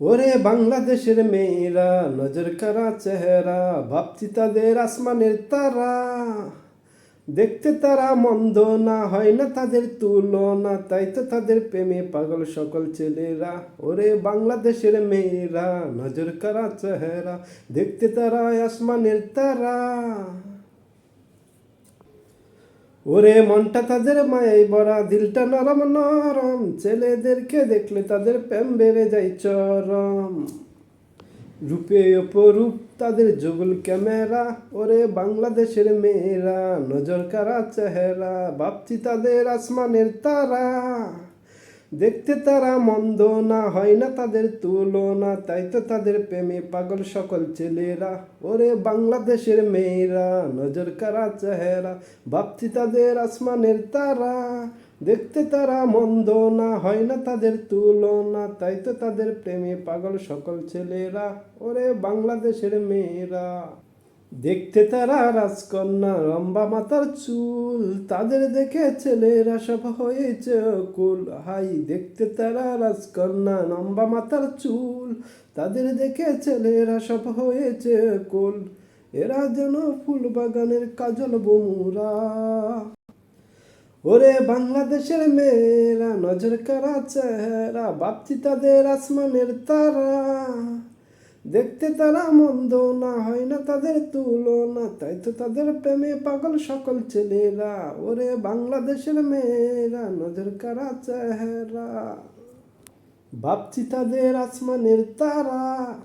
ওরে বাংলাদেশের মেয়েরা, নজর কারা চেহারা, ভাবছি তাদের আসমানের তারা। দেখতে তারা মন্দ না, হয় না তাদের তুলনা, তাই তো তাদের প্রেমে পাগল সকল ছেলেরা। ওরে বাংলাদেশের মেয়েরা, নজর কারা চেহারা, দেখতে তারা আসমানের তারা। ওরে মনটা তাদের মায়াই ভরা, দিলটা নরম নরম। ছেলেদেরকে দেখলে তাদের প্রেম বেড়ে যায় চরম। রূপে অপরূপ তাদের যুগল ক্যামেরা। ওরে বাংলাদেশের মেয়েরা, নজর কারা চেহারা। ভাবছি তাদের আসমানের তারা। দেখতে তারা মন্দ না, হয় না তাদের তুলনা। তাই তো তাদের প্রেমে পাগল সকল ছেলেরা। ওরে বাংলাদেশের মেয়েরা, নজর কারা চেহারা, ভাবছি তাদের আসমানের তারা। দেখতে তারা মন্দ না, হয় না তাদের তুলনা। তাই তো তাদের প্রেমে পাগল সকল ছেলেরা। ওরে বাংলাদেশের মেয়েরা। দেখতে তারা রাজকন্যা লম্বা মাতার চুল, তাদের দেখে ছেলেরা সব হয়েছে কুল হাই, দেখতে তারা রাজকন্যা লম্বা মাতার চুল, তাদের দেখে ছেলেরা সব হয়েছে কুল এরা যেন ফুল বাগানের কাজল বমুরা। ওরে বাংলাদেশের মেয়েরা, নজর কারা চেহারা ভাবছি তাদের আসমানের তারা। দেখতে তারা মন্দ না হয় না তাদের তুলনা, তাই তো তাদের প্রেমে পাগল সকল ছেলেরা। ওরে বাংলাদেশের মেয়েরা, নজর কারা চেহারা। ভাবছি তাদের আসমানের তারা।